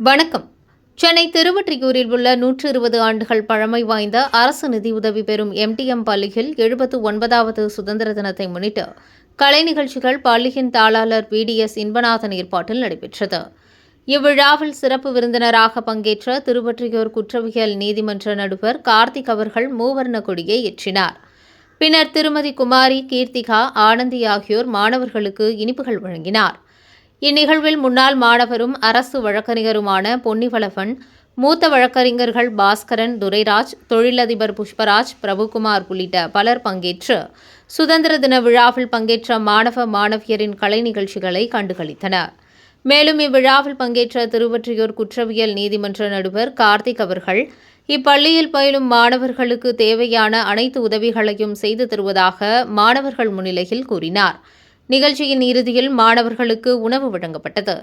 வணக்கம். சென்னை திருவொற்றியூரில் உள்ள நூற்று இருபது ஆண்டுகள் பழமை வாய்ந்த அரசு நிதியுதவி பெறும் எம்டிஎம் பள்ளியில் எழுபத்து ஒன்பதாவது சுதந்திர தினத்தை முன்னிட்டு கலை நிகழ்ச்சிகள் பள்ளியின் தாளாளர் பிடிஎஸ் இன்பநாதன் ஏற்பாட்டில் நடைபெற்றது. இவ்விழாவில் சிறப்பு விருந்தினராக பங்கேற்ற திருவொற்றியூர் குற்றவியல் நீதிமன்ற நடுவர் கார்த்திக் அவர்கள் மூவர்ண கொடியை ஏற்றினார். பின்னர் திருமதி குமாரி கீர்த்திகா ஆனந்தி ஆகியோர் மாணவர்களுக்கு இனிப்புகள் வழங்கினார். இந்நிகழ்வில் முன்னாள் மாணவரும் அரசு வழக்கறிஞருமான பொன்னிவளவன் மூத்த வழக்கறிஞர்கள் பாஸ்கரன் துரைராஜ் தொழிலதிபர் புஷ்பராஜ் பிரபுகுமார் உள்ளிட்ட பலர் பங்கேற்று சுதந்திர தின விழாவில் பங்கேற்ற மாணவ மாணவியரின் கலை நிகழ்ச்சிகளை கண்டுகளித்தனர். மேலும் இவ்விழாவில் பங்கேற்ற திருவொற்றியூர் குற்றவியல் நீதிமன்ற நடுவர் கார்த்திக் அவர்கள் இப்பள்ளியில் பயிலும் மாணவர்களுக்கு தேவையான அனைத்து உதவிகளையும் செய்து தருவதாக மாணவர்கள் முன்னிலையில் கூறினார். நிகழ்ச்சியின் இறுதியில் மாணவர்களுக்கு உணவு வழங்கப்பட்டது.